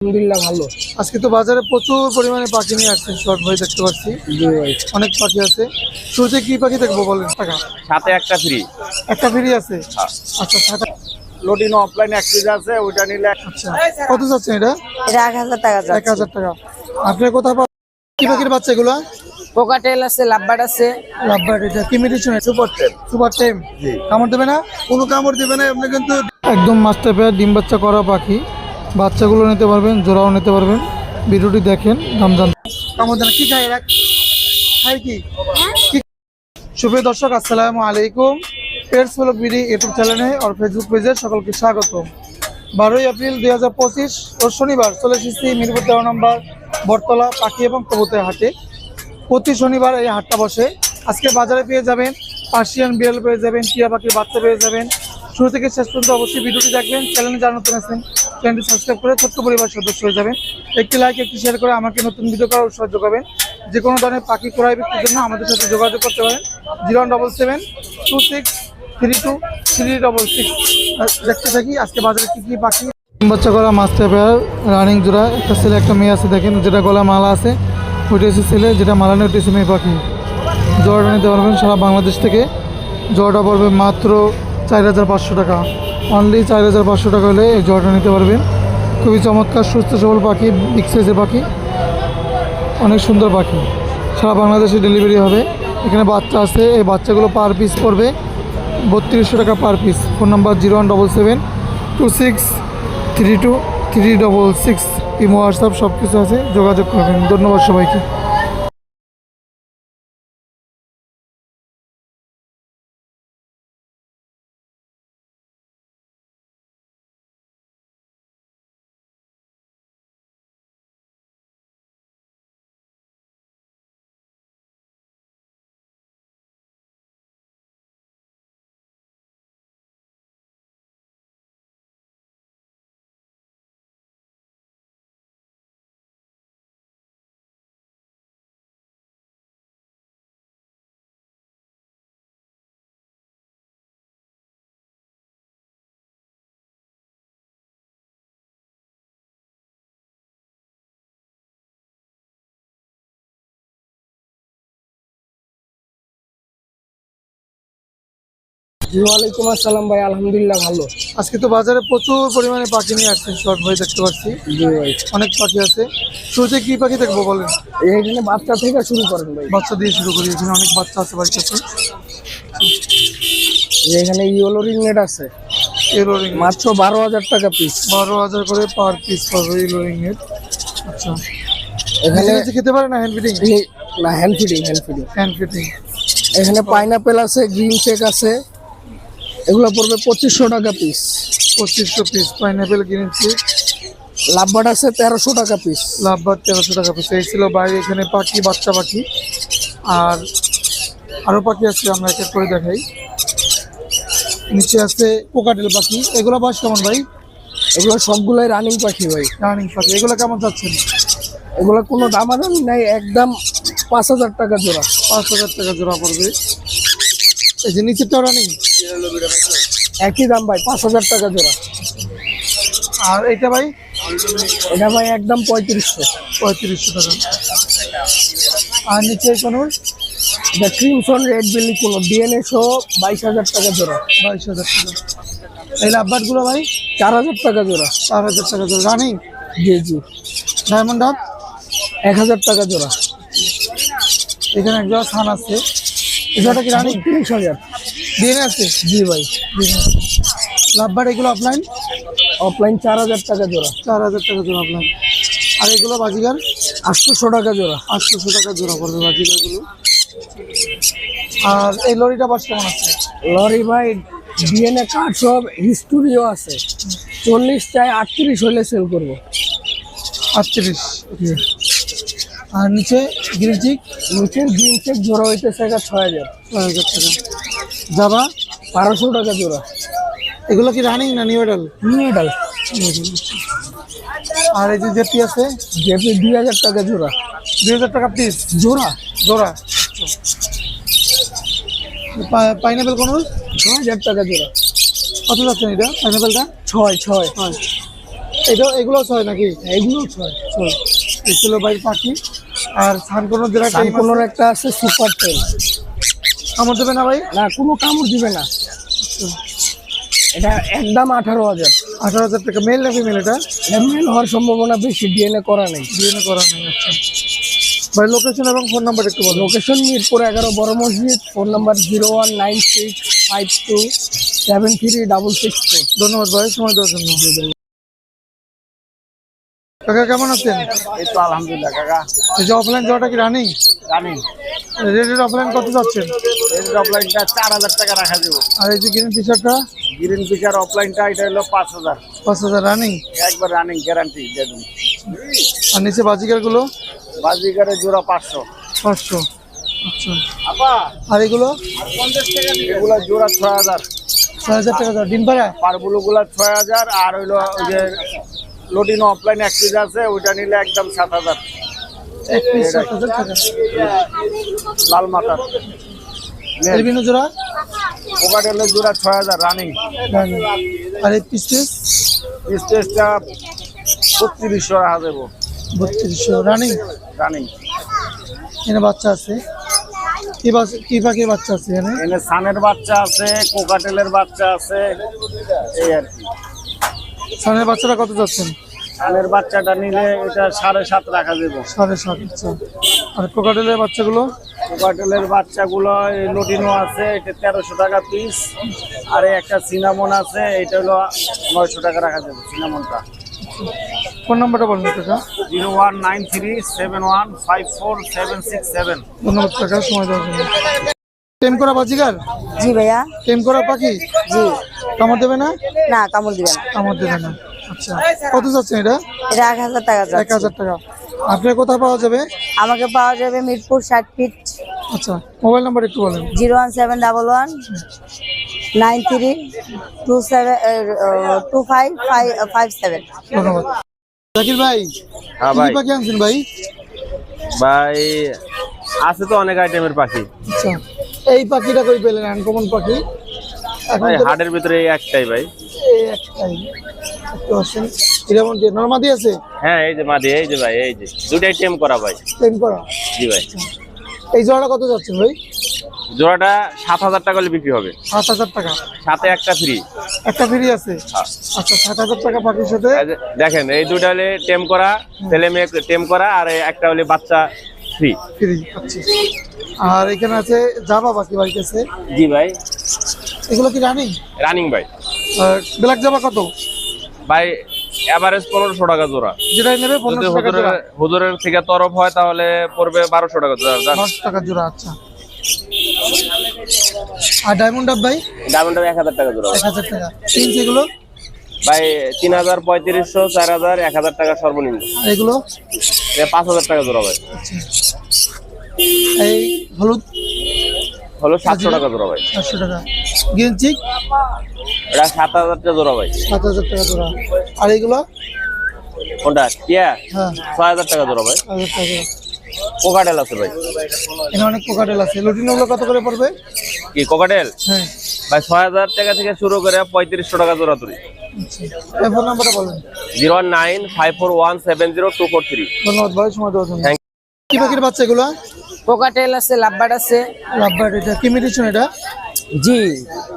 আলহামদুলিল্লাহ ভালো। আজকে তো বাজারে প্রচুর পরিমাণে পাখি নিয়ে আসছেন শর্ট ভাই দেখতে পাচ্ছি। অনেক পাখি আছে। শুরুতে কি পাখি দেখব বলেন? টাকা। সাথে একটা ফ্রি একটা ফ্রি আছে? আচ্ছা লোডিনো অফলাইন এক আছে ওইটা নিলে আচ্ছা কত যাচ্ছেন এটা? এটা এক হাজার টাকা এক হাজার টাকা। আপনি কোথায় কি পাখির বাচ্চা এগুলো? কোকাটেল আছে আছে। এটা কি মেডিসিন সুপার টেম সুপার টেম কামড় দেবে না? কোনো কামড় দেবে না আপনি কিন্তু একদম মাস্টার পেয়ার ডিম বাচ্চা করা পাখি। বাচ্চাগুলো নিতে পারবেন জোড়াও নিতে পারবেন। ভিডিওটি দেখেন দাম জান কামড় কি খাই এরা খাই কি? কি- সুপ্রিয় দর্শক আসসালামু আলাইকুম। পেটস ব্লগ বিডি ইউটিউব চ্যানেলে আর ফেসবুক পেজে সকলকে স্বাগত বারোই এপ্রিল দুই হাজার পঁচিশ ও শনিবার চলে এসেছি মিরপুর তেরো নম্বর বটতলা পাখি এবং কবুতর হাটে। প্রতি শনিবার এই হাটটা বসে। আজকে বাজারে পেয়ে যাবেন পার্সিয়ান বিড়াল পেয়ে যাবেন টিয়া পাখির বাচ্চা পেয়ে যাবেন। শুরু থেকে শেষ পর্যন্ত অবশ্যই ভিডিওটি দেখবেন চ্যানেলে নতুন আছেন চ্যানেলটি সাবস্ক্রাইব করে ছোট্ট পরিবার সদস্য হয়ে যাবেন। একটি লাইক একটি শেয়ার করে আমাকে নতুন ভিডিও করার উৎসাহ যোগাবেন। যে কোনো ধরনের পাখি ক্রয় বিক্রির জন্য আমাদের সাথে যোগাযোগ করতে পারেন। Zero double seven two six three two three double six দেখতে থাকি, আজকে বাজারে কী কী পাখি। বাচ্চা করা মাস্টার পেয়ার রানিং জোড়া, একটা ছেলে, একটা মেয়ে আছে, দেখেন যেটা গলা মালা আছে, ওইটা হচ্ছে ছেলে, যেটা মালা নেই ওইটা মেয়ে পাখি। জোড়াটা নিতে পারবেন সারা বাংলাদেশ থেকে। জোড়াটা পড়বে মাত্র চার হাজার পাঁচশো টাকা। অনলি চার হাজার পাঁচশো টাকা হলে এই জোড়াটা নিতে পারবেন। খুবই চমৎকার, সুস্থ, সবল পাখি বিগ সাইজের পাখি। অনেক সুন্দর পাখি। সারা বাংলাদেশে ডেলিভারি হবে। এখানে বাচ্চা আছে, এই বাচ্চাগুলো পার পিস পড়বে। বত্রিশশো টাকা per piece phone number zero one double seven two six three two three double six imo WhatsApp সব কিছু আছে। যোগাযোগ করবেন। ধন্যবাদ সবাইকে। ওয়ালাইকুম আসসালাম ভাই আলহামদুলিল্লাহ ভালো। আজকে তো বাজারে প্রচুর পরিমাণে পাখি নিয়ে আসছেন শর্ট ভাই দেখতে পাচ্ছি। অনেক পাখি আছে। শুরুতে কি পাখি দেখব বলেন? এইখানে বাচ্চা থেকে শুরু করেন ভাই। বাচ্চা দিয়ে শুরু করি এখানে অনেক বাচ্চা আছে বাড়ির কাছে এখানে ইয়েলো রিংনেট আছে। রিং মাত্র বারো হাজার টাকা পিস বারো হাজার করে পার পিস পাবে রিং এর আচ্ছা। এখানে খেতে পারে না হ্যান্ড ফিটিং না hand feeding hand feeding hand fitting এখানে পাইনাপেল আছে গ্রিন চেক আছে। এগুলো পড়বে পঁচিশশো টাকা পিস পঁচিশশো piece pineapple green cheek lovebird আছে তেরোশো টাকা পিস লাভবার তেরোশো টাকা পিস এই ছিল বাইরে এখানে পাখি বাচ্চা পাখি। আর আরও পাখি আছে আমরা এক করে দেখাই। নিচে আছে পোকাটেল পাখি। এগুলো বয়স কেমন ভাই? এগুলো সবগুলোই রানিং পাখি ভাই। রানিং পাখি। এগুলো কেমন যাচ্ছেন? এগুলো কোনো দাম দামাদামি নাই একদম পাঁচ হাজার টাকা জোড়া। পাঁচ হাজার টাকা জোড়া পড়বে। এই যে নিচেরটাও রানিং একই দাম ভাই পাঁচ হাজার টাকা জোড়া। আর এইটা ভাই? এটা ভাই একদম পঁয়ত্রিশশো। পঁয়ত্রিশশো টাকা। আর নিচে কোনো? এটা ক্রিমসন রেড বিলি কোনো ডিএনএ সহ বাইশ হাজার টাকা জোড়া। বাইশ হাজার টাকা। এই লাভবারগুলো ভাই? চার হাজার টাকা জোড়া। চার হাজার টাকা জোড়া। রানিং? জি জি। ডায়মন্ড হাব এক হাজার টাকা জোড়া। এখানে এক জোড়া থান আছে। জোড়াটা কি রানিং তিরিশ হাজার। ডিএনএ আছে? জি ভাই লাভবার এগুলো অফলাইন অফলাইন চার হাজার টাকা জোড়া। চার হাজার টাকা জোড়া অফলাইন আর এগুলো বাজিগার? আটশোশো টাকা জোড়া। আটশোশো টাকা জোড়া পড়বে বাজিগারগুলো। আর এই লরিটা বাস কেমন আছে? লরি ভাই ডিএনএ কার্ড সব হিস্টোরিও আছে। চল্লিশ চাই আটত্রিশ হলে সেল করব। আটত্রিশ। আর নিচে গ্রিনচিক নিচের গ্রিন চেক জোড়া হইতেছে একটা ছয় হাজার। ছয় হাজার টাকা। যাবা বারোশো টাকা জোড়া। এগুলো কি রানিং না নিউ এডাল মেডাল আর এই যে জেপি আছে? জেপি দুই হাজার টাকা জোড়া। দুই হাজার টাকা পিস জোড়া? জোড়া। পাইনাপেল কোনো? ছয় হাজার টাকা জোড়া। কত যাচ্ছেন এটা পাইনাপেলটা ছয় ছয়। হয় এটা এগুলো ছয় নাকি? এগুলো ছয় ছয়। ছিল ভাই পাখি। আর সানকোনো যেটা টাইম সানকোনোর একটা আছে সুপার টেল কামড় দেবে না ভাই? না কোনো কামড় দিবে না। এটা একদম আঠারো হাজার। আঠারো হাজার টাকা। মেল না ফিমেল এটা? এটা মেল হওয়ার সম্ভাবনা বেশি ডিএনএ করা নেই। ডিএনএ করা নেই আচ্ছা। ভাই লোকেশন এবং ফোন নাম্বার একটু বলো লোকেশন মিরপুর এগারো বড় মসজিদ phone number zero one nine six five two seven three double six four ধন্যবাদ ভাই সময় দেওয়ার জন্য। কাকা কেমন আছেন? এই তো আলহামদুলিল্লাহ কাকা। এই যে অফলাইন যাওয়াটা কি রানিং জানি রেডের অফলাইন কত যাচ্ছেন? এই অফলাইনটা চার হাজার টাকা রাখা দেবো আর এই যে গ্রিন টি শার্টটা গ্রিন পিকার অফলাইনটা এটা হলো পাঁচ হাজার। পাঁচ হাজার রানিং একবার রানিং গ্যারান্টি দিয়ে দেবো। আর নিচে বাজিকারগুলো বাজিকারে জোড়া পাঁচশো। পাঁচশো। আচ্ছা। আর এগুলো? এগুলো জোড়া ছয় হাজার। ছয় হাজার টাকা ডিম পাড়া পারগুলো গুলা ছয় হাজার আর হইল ওই যে লোডিনো অফলাইন এক পিস আছে ওইটা নিলে একদম সাত হাজার। লাল মাথার। এলবিনো জোড়া? পোকাটেলের জোড়া ছয় হাজার রানিং আর এই বত্রিশশো রাখা দেবো। বত্রিশশো। রানিং রানিং এখানে বাচ্চা আছে। কি বাচ্চা কি পাখির বাচ্চা আছে এখানে সানের বাচ্চা আছে কোকাটেলের বাচ্চা আছে এই আর কি। সানের বাচ্চাটা কত যাচ্ছেন? সানের বাচ্চাটা নিলে এটা সাড়ে সাত রাখা দেবো। সাড়ে সাত আচ্ছা। আর কোকাটেলের বাচ্চাগুলো? কোকাটেলের বাচ্চাগুলো এই লোডিনো আছে এটা তেরোশো টাকা পিস আর একটা সিনামন আছে এটা হলো নয়শো টাকা রাখা যাবে সিনামনটা। ফোন নাম্বারটা বলুন কাকা zero one nine three seven one five four seven six seven. ধন্যবাদ কাকা সময় দেওয়ার জন্য। টেম করা বাজিকার জি ভাইয়া। টেম করা পাখি? জি। কামড় দেবে না? না কামড় দিবে না। কামড় দেবে না। আচ্ছা কত এটা? এটা এক হাজার টাকা এক হাজার টাকা। আপনার কোথায় পাওয়া যাবে? আমাকে পাওয়া যাবে মিরপুর ষাট ফিট। আচ্ছা মোবাইল নাম্বার একটু বলেন। Zero one seven double one nine three two seven two five five five seven. ধন্যবাদ। জাকির ভাই হ্যাঁ ভাই। পাখি আনছেন ভাই? ভাই আছে তো অনেক আইটেমের পাখি। আচ্ছা। এই পাখিটা কই পেলেন? আনকমন পাখি। এখন হাটের ভিতরে এই একটাই ভাই। এই একটাই। একটু আসেন। এরকম যে নর্মাদি আছে? হ্যাঁ এই যে মাদি এই যে ভাই এই যে। দুটাই টেম করা ভাই। টেম করা? জি ভাই। এই জোড়াটা কত যাচ্ছেন ভাই? জোড়াটা সাত হাজার টাকা হলে বিক্রি হবে। সাত হাজার টাকা? সাথে একটা ফ্রি একটা ফ্রি আছে? আচ্ছা সাত হাজার টাকা পাখির সাথে? দেখেন এই দুটা হলে টেম করা ছেলে মেয়ে টেম করা আর একটা হলে বাচ্চা ফ্রি ফ্রি আচ্ছা। আর এখানে আছে জাবা পাখি বাড়িতে আছে। জি ভাই। এগুলো কি রানিং রানিং ভাই। ব্ল্যাক জাবা কত? ভাই এভারেজ পনেরোশো টাকা জোড়া। যেটাই নেবে পনেরোশো টাকা জোড়া। হুজুরের থেকে তরফ হয় তাহলে পড়বে বারোশো টাকা জোড়া পাঁচশো টাকা জোড়া আচ্ছা। আর ডায়মন্ড ভাই? ডায়মন্ড এক হাজার টাকা জোড়া। এক হাজার টাকা। তিন এগুলো? ভাই তিন হাজার পঁয়ত্রিশশো চার হাজার এক হাজার টাকা সর্বনিম্ন। এগুলো? পাঁচ হাজার টাকা জোড়া ভাই। এই হলুদ? হলো সাতশো টাকা জোড়া ভাই। চারশো টাকা। Green cheek? এটা সাত হাজার টাকা জোড়া ভাই। সাত হাজার টাকা জোড়া। আর এগুলো? কোনটা? টিয়া? হ্যাঁ। ছয় হাজার টাকা জোড়া ভাই। কোকাটেল আছে ভাই। এখানে অনেক কোকাটেল আছে। লুটিনগুলো কত করে পড়বে? কি কোকাটেল? হ্যাঁ। ভাই ছয় হাজার টাকা থেকে শুরু করে পঁয়ত্রিশশো টাকা জোড়া তুলি। ফোন নাম্বারটা বলুন। Zero nine five four one seven zero two four three. ধন্যবাদ ভাই সময় দেওয়ার জন্য। কি পাখির বাচ্চা এগুলো? পোকাটেল আছে লাভবার্ড আছে। লাভবার এটা কি মেডিসিন এটা? জি।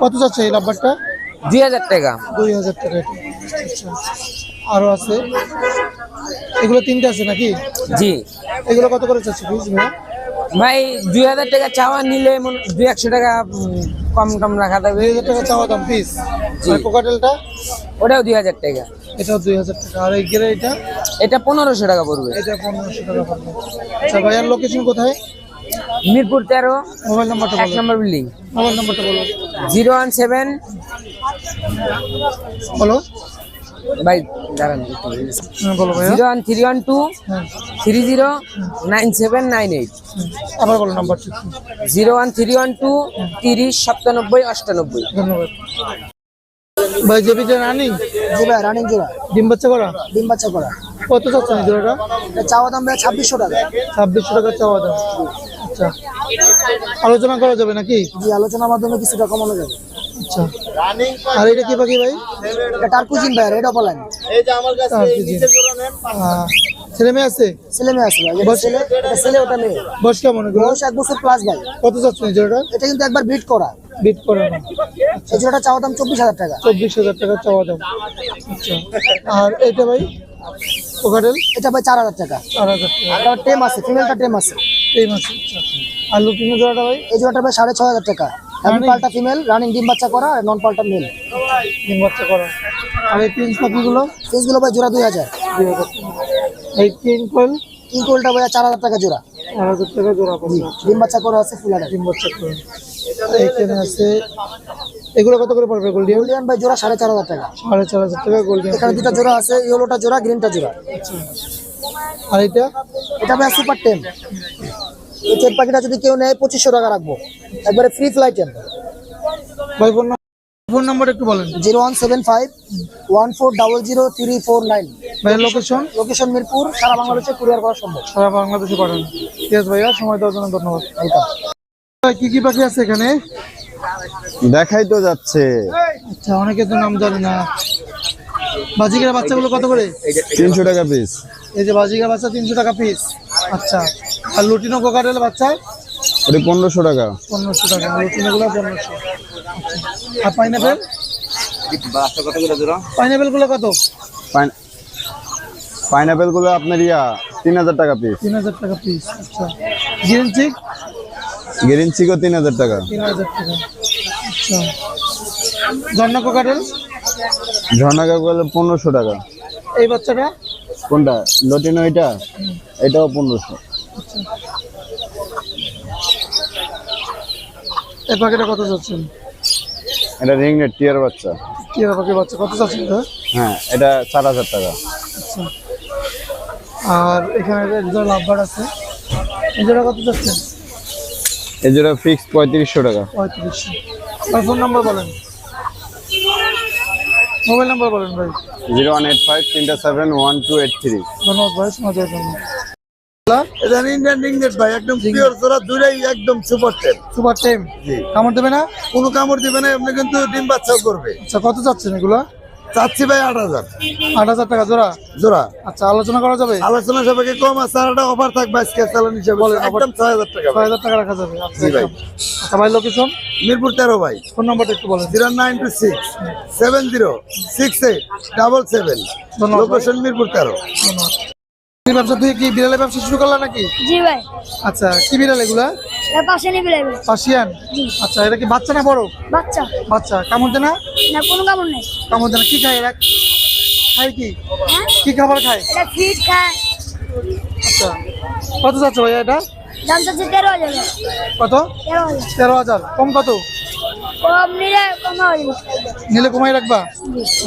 কত যাচ্ছে এই লাভবারটা দুই হাজার টাকা। দুই হাজার টাকা। আচ্ছা আছে। এগুলো তিনটে আছে নাকি? জি। এগুলো কত করে চাচ্ছে ভাই ভাই দুই হাজার টাকা চাওয়া নিলে দুই একশো টাকা কম কম রাখা যাবে। দুই হাজার টাকা চাওয়া দাম পিস কোকাটেলটা ওটাও দুই হাজার টাকা। এটাও দুই হাজার টাকা। আর এই গেরে এটা? এটা পনেরোশো টাকা পড়বে। এটা পনেরোশো টাকা পড়বে। আচ্ছা ভাইয়ার লোকেশন কোথায়? মিরপুর তেরো মোবাইল নাম্বারটা এক নম্বর বিল্ডিং মোবাইল নাম্বারটা বলো। জিরো ওয়ান সেভেন বলো। ভাই দাঁড়ান হ্যাঁ বলো ভাইয়া। Zero one three one two হ্যাঁ। Three zero nine seven nine eight. হুম। আবার বলো নাম্বারটা zero one three one two তিরিশ সাতানব্বই অষ্টানব্বই ধন্যবাদ। ভাই জেবিটা রানিং? জি ভাই রানিং জোড়া ডিম বাচ্চা করা? ডিম বাচ্চা করা। কত চাচ্ছেন জোড়াটা? চাওয়া দাম ভাই ছাব্বিশশো টাকা। ছাব্বিশশো টাকা চাওয়া দাম। আচ্ছা। আলোচনা করা যাবে নাকি? জি আলোচনার মাধ্যমে কিছুটা কমানো যাবে। আচ্ছা। আর এটা কি পাখি ভাই? এটা টার্কুজিন ভাই রেড অপলাইন টার্কিজিন। আহ, ছেলে মেয়ে আছে? ছেলে মেয়ে আছে ভাই এটা বয়স- ছেলে এটা ছেলে ওটা মেয়ে। বয়স কেমন বয়স এক বছর প্লাস ভাই। কত যাচ্ছে এই জোড়াটা? এটা কিন্তু একবার বিট করা। বিট করে। না এই জোড়াটা চাওয়া দাম চব্বিশ হাজার টাকা। চব্বিশ হাজার টাকা চাওয়া দাম। আচ্ছা। আর এটা ভাই? কোকাটেল এটা ভাই চার হাজার টাকা। চার হাজার টাকা। এটা টেম আছে ফিমেলটা টেম আছে। এই মাসে আচ্ছা। আর লুটিনো জোড়াটা ভাই? এই জোড়াটা ভাই সাড়ে ছয় হাজার টাকা। Running? পাল্টা ফিমেল রানিং ডিম বাচ্চা করা আর নন পাল্টা মেল ডিম বাচ্চা করা। আর এই পিঙ্ক পাখিগুলো ফিসগুলো ভাই জোড়া দুই হাজার। এই পিঙ্ক কোয়েল ইনকোলটা ভাই চার হাজার টাকা জোড়া। চার হাজার টাকা জোড়া ডিম বাচ্চা করা আছে ফুল হাজার ডিম বাচ্চা করে। এখানে আছে এগুলো কত করে পড়বে গোল্ডিয়ান গোল্ডিয়ান ভাই জোড়া সাড়ে চার হাজার টাকা। সাড়ে চার হাজার টাকা গোল্ডিয়ান এখানে দুটা জোড়া আছে ইয়েলোটা জোড়া গ্রিনটা জোড়া। আর এটা? এটা ভাই সুপার টেম এই চেট পাখিটা যদি কেউ নেয় পঁচিশশো টাকা রাখব। একবারে ফ্রি ফ্লাইট ভাই ফোন ফোন নাম্বার একটু বলেন। Zero one seven five one four double zero three four nine. ভাইয়ের লোকেশন লোকেশন মিরপুর সারা বাংলাদেশে কুরিয়ার করা সম্ভব। সারা বাংলাদেশে পাঠান। ঠিক আছে ভাইয়া সময় দেওয়ার জন্য ধন্যবাদ। ওয়েলকাম কি কি পাখি আছে এখানে? দেখাই তো যাচ্ছে। আচ্ছা অনেকে তো নাম জানে না। বাজিকার বাচ্চাগুলো কত করে? তিনশো টাকা পিস এই যে বাজিকার বাচ্চা তিনশো টাকা পিস আচ্ছা। আর লুটিনো কোকারেল বাচ্চা? ওটি পনেরোশো টাকা। পনেরোশো টাকা লুটিনোগুলো পনেরোশো। আর পাইনাপেল? পাইনাপেলগুলো কত? পাইনাপেলগুলো আপনার ইয়া তিন হাজার টাকা পিস তিন হাজার টাকা পিস আচ্ছা। Green cheek? গ্রিন চিকো তিন হাজার টাকা। তিন হাজার টাকা আচ্ছা। ঝর্ণা কোকারেল ঝর্ণা কাকুলে পনেরোশো টাকা। এই বাচ্চাটা? কোনটা? লটিনো এটা? এটাও পনেরোশো। এই পাখিটা কত যাচ্ছেন? এটা রিংনেট টিয়ার বাচ্চা। কি পাখি বাচ্চা। কত যাচ্ছেন এটা? হ্যাঁ এটা চার হাজার টাকা। আচ্ছা। আর এখানে একজন লাভবার আছে এজোড়া কত যাচ্ছেন? এই যেটা ফিক্স পঁয়ত্রিশশো টাকা। পঁয়ত্রিশশো। আর ফোন নাম্বার বলেন। মোবাইল নাম্বার বলেন ভাই। জিরো ওয়ান এইট ফাইভ তিনটা seven one two eight three. ধন্যবাদ ভাই দেওয়ার জন্য এটা ইন্ডিয়ান রিংনেট ভাই একদম পিওর জোড়া দুটাই একদম সুপার টেন সুপার টাইম জি। কামড় দেবে না? কোনো কামড় দিবে না আপনি কিন্তু ডিম বাচ্চাও করবে। আচ্ছা কত যাচ্ছেন এগুলো? চাচ্ছি ভাই আট হাজার। আট হাজার টাকা জোড়া? জোড়া। আচ্ছা আলোচনা করা যাবে? আলোচনা সবাইকে কম আছে আর একটা অফার থাকবে আজকে চালান হিসেবে। একদম ছয় হাজার টাকা ছয় হাজার টাকা রাখা যাবে। আচ্ছা জি ভাই। আচ্ছা ভাই লোকেশন মিরপুর তেরো ভাই। ফোন নাম্বারটা একটু বলেন। Zero nine two six seven zero six eight double seven. Location Mirpur তেরো। ধন্যবাদ। এই ব্যবসা তুই কি বিড়ালের ব্যবসা শুরু করলা নাকি? জি ভাই। আচ্ছা কি বিড়াল এগুলা? এটা পাশে নিবি লাগবে আচ্ছা এটা কি বাচ্চা না বড়? বাচ্চা। বাচ্চা কামড় দেয় না? না কোনো কামড় নেই। কামড় দেয় না কি খায় এরা? খায় কি? হ্যাঁ? কি খাবার খায়? এটা ফিট খায়। আচ্ছা কত যাচ্ছে ভাইয়া এটা? দাম চাচ্ছে তেরো হাজার কত? তেরো হাজার। কম কত? কম নিলে কমা হয়ে নিলে কমাই রাখবা?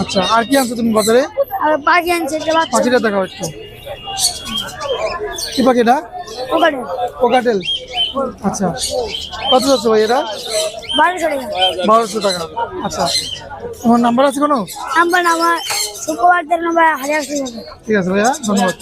আচ্ছা আর কি আনছো তুমি বাজারে? আর পাখি আনছে পাখিটা দেখাও একটু। কি পাখি এটা? কোকাটেল। আচ্ছা। কত যাচ্ছে ভাই এটা? বারোশো টাকা। আচ্ছা। তোমার নাম্বার আছে কোনো? নাম্বার আমার শুক্রবার তেরো হাজার ঠিক আছে ভাইয়া ধন্যবাদ।